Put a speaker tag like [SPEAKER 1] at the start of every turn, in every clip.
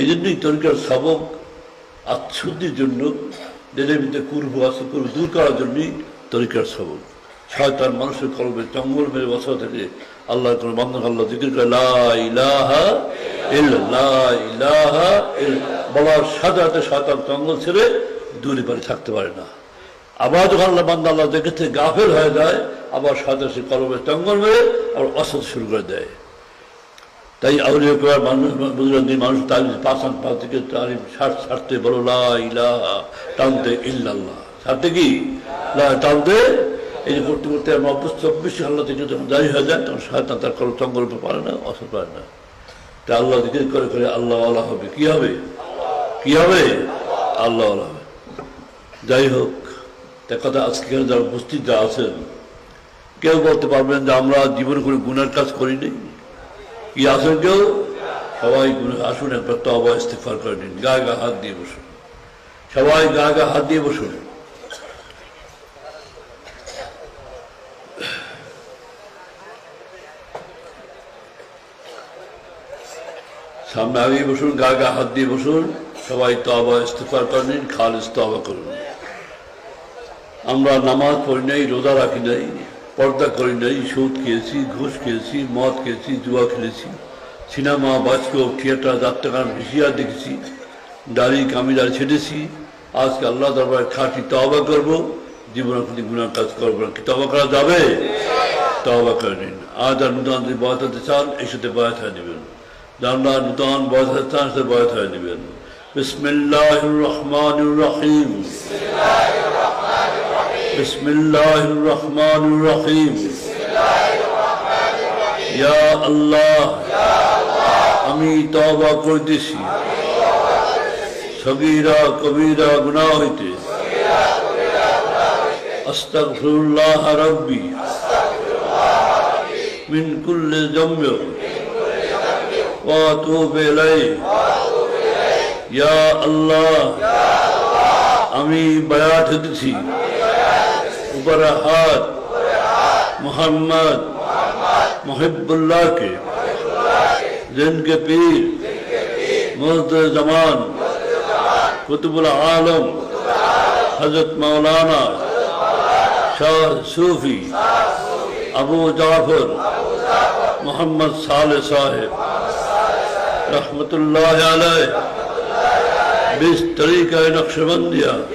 [SPEAKER 1] এই জন্যই তরিকার সবক আচ্ছুদ্ধির জন্য দেশের ভিতরে কুর্ব আছে কুর্ব দূর করার জন্যই তরিকার সবক। শয়তান মানুষের কলবে জঙ্গল মেরে বসা থেকে আল্লাহ করে বন্ধন আল্লাহ জিকির করে লা ইলাহা ইল্লা, লা ইলাহা ইল্লা। বলার সাথে সাথে শয়তান জঙ্গল ছেড়ে দূরে পারে থাকতে পারে না। আবার যখন আল্লাহ বান্দা আল্লাহ দেখেছে গাফেল হয়ে যায় আবার সাথে সে কলমের জঙ্গল মেরে আবার অসৎ শুরু করে দেয়। তাই আউলিয়া করার মানুষ, বুজুর্গী মানুষ তালিম পাঁচান পাঁচ থেকে তালিম ছাড়তে বলো, লা ইলাহা টানতে ইল্লাল্লাহ। ছাড়তে কি? টানতে এই যে করতে করতে আমরা অভ্যস্ত আল্লাহ থেকে যখন দায়ী হয়ে যায়, তখন শয়তান তার কল চঙ্গল পারে না অসৎ পারে না। তা আল্লাহ দিকে করে করে আল্লাহ আল্লাহ হবে। কি হবে? কি হবে? আল্লাহ আল্লাহ হবে। যাই হোক, তা কথা আজকে যারা উপস্থিত যা আছেন, কেউ বলতে পারবেন যে আমরা জীবনে কোনো গুণের কাজ করিনি। কি কেউ? সবাই আসুন, একবার তবা ইস্তেফার করে নিন। গা গা হাত দিয়ে বসুন। সবাই গা গা হাত দিয়ে বসুন। সামনে আগে বসুন, গা গা হাত দিয়ে বসুন। সবাই তবা ইস্তেফার করে নিন খালিজ তবা করুন। আমরা নামাজ পড়ি নাই, রোজা রাখি নাই। পর্দা করি নাই, সুদ খেয়েছি, ঘুষ খেয়েছি, মদ খেয়েছি, জুয়া খেলেছি। সিনেমা বাস্কোপ থিয়েটার যাত্রাগান ভিসিয়ার দেখেছি, দাড়ি কামিদার ছেড়েছি আজকে আল্লাহ দরবারে খাঁটি তবা করব। জীবনে কোনো গুণার কাজ করব না কি? তবা করা যাবে? তবা করে নিন। আজ আর নূতন যদি বয়স হতে চান এই সাথে বয়স হয়ে নেবেন। জানলা নূতন বয়স হতে চান সাথে বয়স হয়ে নেবেন। বিসমিল্লাহ রহমান রহিম। بسم الله الرحمن الرحيم يا الله আমি তবা করতেছি সগীরা কবিরা গুনাহ হইতে আস্তাগফিরুল্লাহ রাব্বি মিন কুল্লি যামবি ওয়া আতুবু ইলাইহি ইয়া আল্লাহ আমি বায়াত ابراہات محمد۔ محب اللہ کے۔ جن کے پیر۔ مرد زمان۔ قطب العالم۔ حضرت مولانا شاہ صوفی۔ ابو جعفر۔ محمد صالح صاحب۔ رحمت اللہ علیہ۔ بیس طریقہ نقشبندیہ۔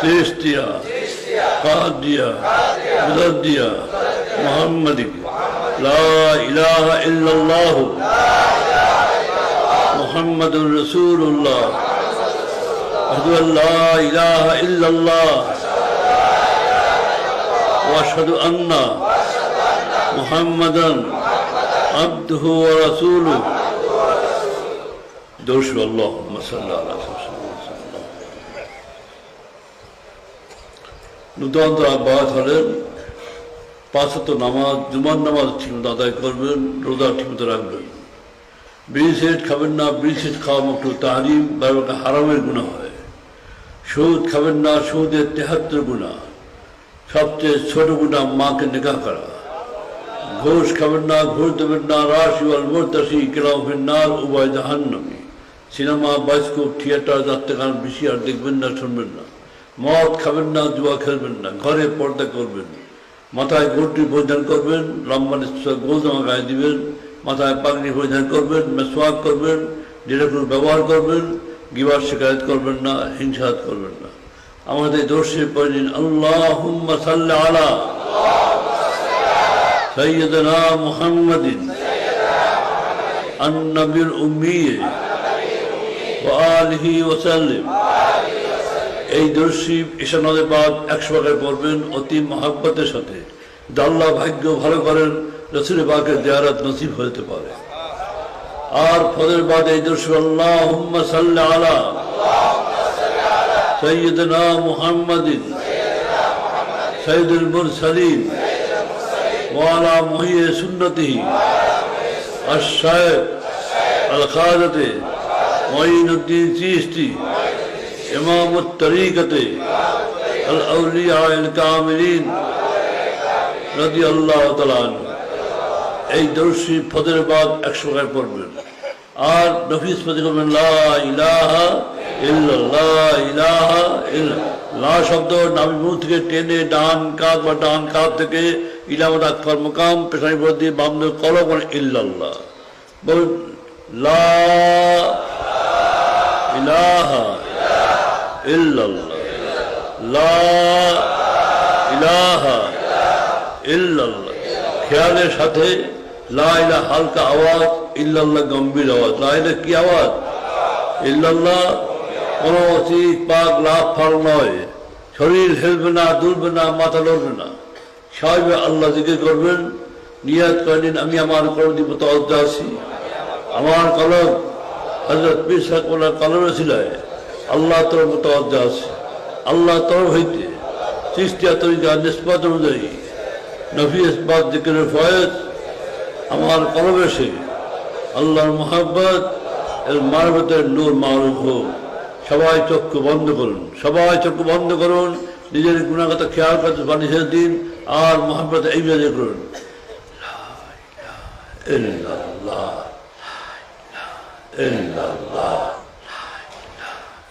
[SPEAKER 1] تیشتیہ قاديا مضدية محمد لا إله إلا الله. محمد رسول الله. أشهد أن لا إله إلا الله. وأشهد أن محمدا عبده ورسوله. دوش اللهم صل على سيدنا নূতন আব্বাস হলেন পাঁচশত নামাজ, জুমার নামাজ ঠিকমতো আদায় করবেন, রোজা ঠিকমতো রাখবেন। সেট খাবেন না সেট খাওয়া একটু তাহারিম বা ওটা হারামের গুণা হয়। সুদ খাবেন না সুদের তেহাত্তর গুণা সবচেয়ে ছোট গুণা মাকে নেকা করা। ঘোষ খাবেন না, ঘোষ দেবেন না, রাশি ওয়াল মোরতাসি কেলাফের নার, উভয় জাহান্নামী। সিনেমা বাস্কোপ থিয়েটার, যাত্রাগান বেশি আর দেখবেন না, শুনবেন না। মদ খাবেন না জুয়া খেলবেন না ঘরে পর্দা করবেন মাথায় গোটি পরিধান করবেন লম্বা গোল জামা গায়ে দিবেন মাথায় পাগড়ি পরিধান করবেন মেসওয়াক করবেন যেরকম ব্যবহার করবেন গিবার শিকায়ত করবেন না হিংসাত করবেন না আমাদের দোষে পড়েন আল্লাহ সাল্লাহ আলা সৈয়দনা মুহাম্মাদিন النبي الأمي وآله وسلم এই দর্শী ঈশানদে পাক একশো টাকায় পড়বেন অতি মহাব্বতের সাথে। দাল্লা ভাগ্য ভালো করেন, রসুল পাকের দেয়ারাত নসিব হতে পারে। আর ফজর বাদ এই দর্শী আল্লাহ সাল্লা আলা সৈয়দনা মুহাম্মদিন সৈয়দুল মুরসালিম মালা মহিয়ে সুন্নতি আশায় আল খাদতে মঈনুদ্দিন চিস্তি إمام الطريقة الأولياء الكاملين رضي الله تعالى عنه এই দর্শী ফদের বাদ একশো গায়ে পড়বেন আর নফিস প্রতি করবেন লা ইলাহা ইল্লাল্লাহ ইলাহা ইল্লা লা শব্দ নাভি মুখ থেকে টেনে ডান কাত বা ডান কাত থেকে ইলামত আকবর মুকাম পেশানি পর দিয়ে বাম দিকে কলম করে ইল্লাল্লাহ বলুন লা ইলাহা খেয়ালের সাথে লাইলা হালকা আওয়াজ, ইল্লাল্লাহ গম্ভীর আওয়াজ। লাইলা কি আওয়াজ? ইল্লাল্লাহ কোনো অতীত পাক লাভ ফল নয়। শরীর হেলবে না, দুলবে না, মাথা লড়বে না। সাহেব আল্লাহ দিকে করবেন, নিয়াত করেন আমি আমার কলম দিব তজ্জা আছি। আমার কলম হজরত পীর সাহেব কলমে ছিলায় আল্লাহ তোর মতজ্জা আছে। আল্লাহ তরফ হইতে সৃষ্টিয়া তরিকা নিষ্পাত অনুযায়ী নফি ইসবাত দিকের ফয়েজ আমার কলবে সে আল্লাহর মোহাব্বত, এর মারবতের নূর মারুফ হোক। সবাই চক্ষু বন্ধ করুন, সবাই চক্ষু বন্ধ করুন, নিজের গুণাগত খেয়াল করতে বানিয়ে দিন আর মোহাম্মত এই বেজে করুন ইল্লাল্লাহ ইল্লাল্লাহ।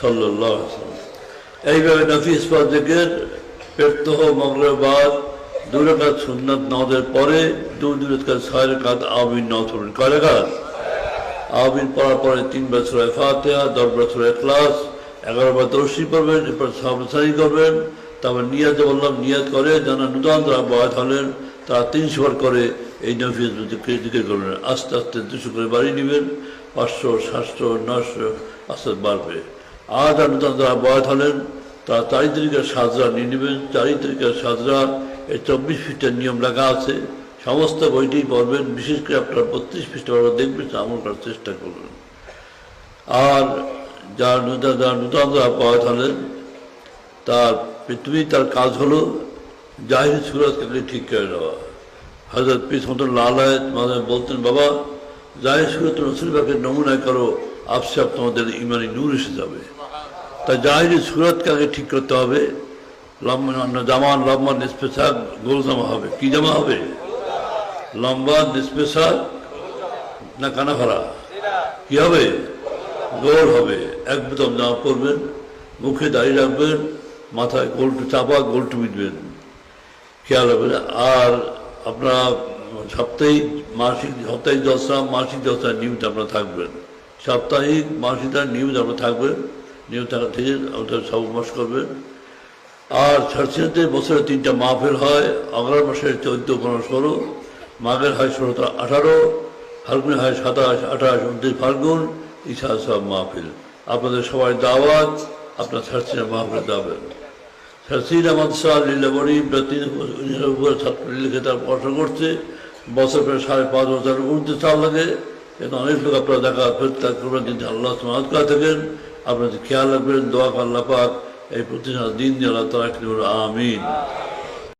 [SPEAKER 1] সাল্লাহ এইভাবে নফিস পাজেকের পেটতহ মঙ্গলবার দুরাকাত সুন্নাত নামাজের পরে দু দুরাকাত সাড়ে কাত আবির নাও পড়ুন কয়টা কাজ আবির পড়ার পরে তিন বছর ফাতেহা, দশ বছর ক্লাস এগারো বার দর্শি পড়বেন এরপর সাবসারি করবেন, তারপর নিয়াজ বললাম নিয়াজ করে যারা নূতন তারা বয়স হলেন, তারা তিনশো বার করে এই নফিস জিকির করবেন। আস্তে আস্তে দুশো করে বাড়ি নেবেন, পাঁচশো, সাতশো নশো আস্তে বাড়বে আর যারা নূতন তারা বয়াত হলেন তারা চারি তারিখের সাজরা নিয়ে নেবেন। চারি তারিখের সাজরা এই চব্বিশ ফিটের নিয়ম লেখা আছে। সমস্ত বইটি পড়বেন, বিশেষ করে আপনারা বত্রিশ পৃষ্ঠা পড়া দেখবেন আমল করার চেষ্টা করবেন। আর যার নূতন যার নূতন যারা পাওয়া হলেন তার পৃথিবী তার কাজ হলো জাহির সুরতকে ঠিক করে নেওয়া। হজরত পিস মতন লালায়ত মানে বলতেন, বাবা, জাহির সুরত রসুলবাকে নমুনায় করো আপসে আপ তোমাদের ইমানি নূর এসে যাবে। তাই জাহিরি সুরতকে আগে ঠিক করতে হবে। জামান লম্বা নিষ্পেশাক গোল জামা হবে। কি জামা হবে? লম্বা নিষ্পেশাক না কানা ভরা কি হবে? গোল হবে। এক বোতাম জামা পরবেন, মুখে দাঁড়িয়ে রাখবেন, মাথায় গোলটু চাপা, গোল গোলটু মিটবেন খেয়াল রাখবেন। আর আপনারা সাপ্তাহিক মাসিক সাপ্তাহিক দশটা মাসিক দশটা নিয়মিত আপনারা থাকবেন। সাপ্তাহিক মাসিকটা নিয়মিত আপনারা থাকবেন। নিয়মিত থাকা থেকে আমাদের সব মাস করবেন আর ছাড়ছিতে বছরে তিনটা মাহফিল হয় আগ্রার মাসের চোদ্দ পনেরো ষোলো, মাঘের হয় ষোলো আঠারো ফাল্গুনে হয় সাতাশ, আঠাশ, উনত্রিশ ফাল্গুন ইচ্ছা সব মাহফিল। আপনাদের সবাই দাওয়াত, আপনার ছাড়ছিনা মাহফিল যাবেন। ছাড়ছিনা মাদশাহ লীলাবড়ি উপরে ছাত্র লিখে তার পড়াশোনা করছে। বছর প্রায় সাড়ে পাঁচ বছর উঠতে চাল লাগে। কিন্তু অনেক লোক আপনারা দেখা, ফেরত করবেন, কিন্তু আল্লাহ সমাজ করে থাকেন। আপনাদের খেয়াল রাখবেন দোয়া পাক এই প্রতিষ্ঠান দিন দিয়ে আল্লাহ তারা আমিন।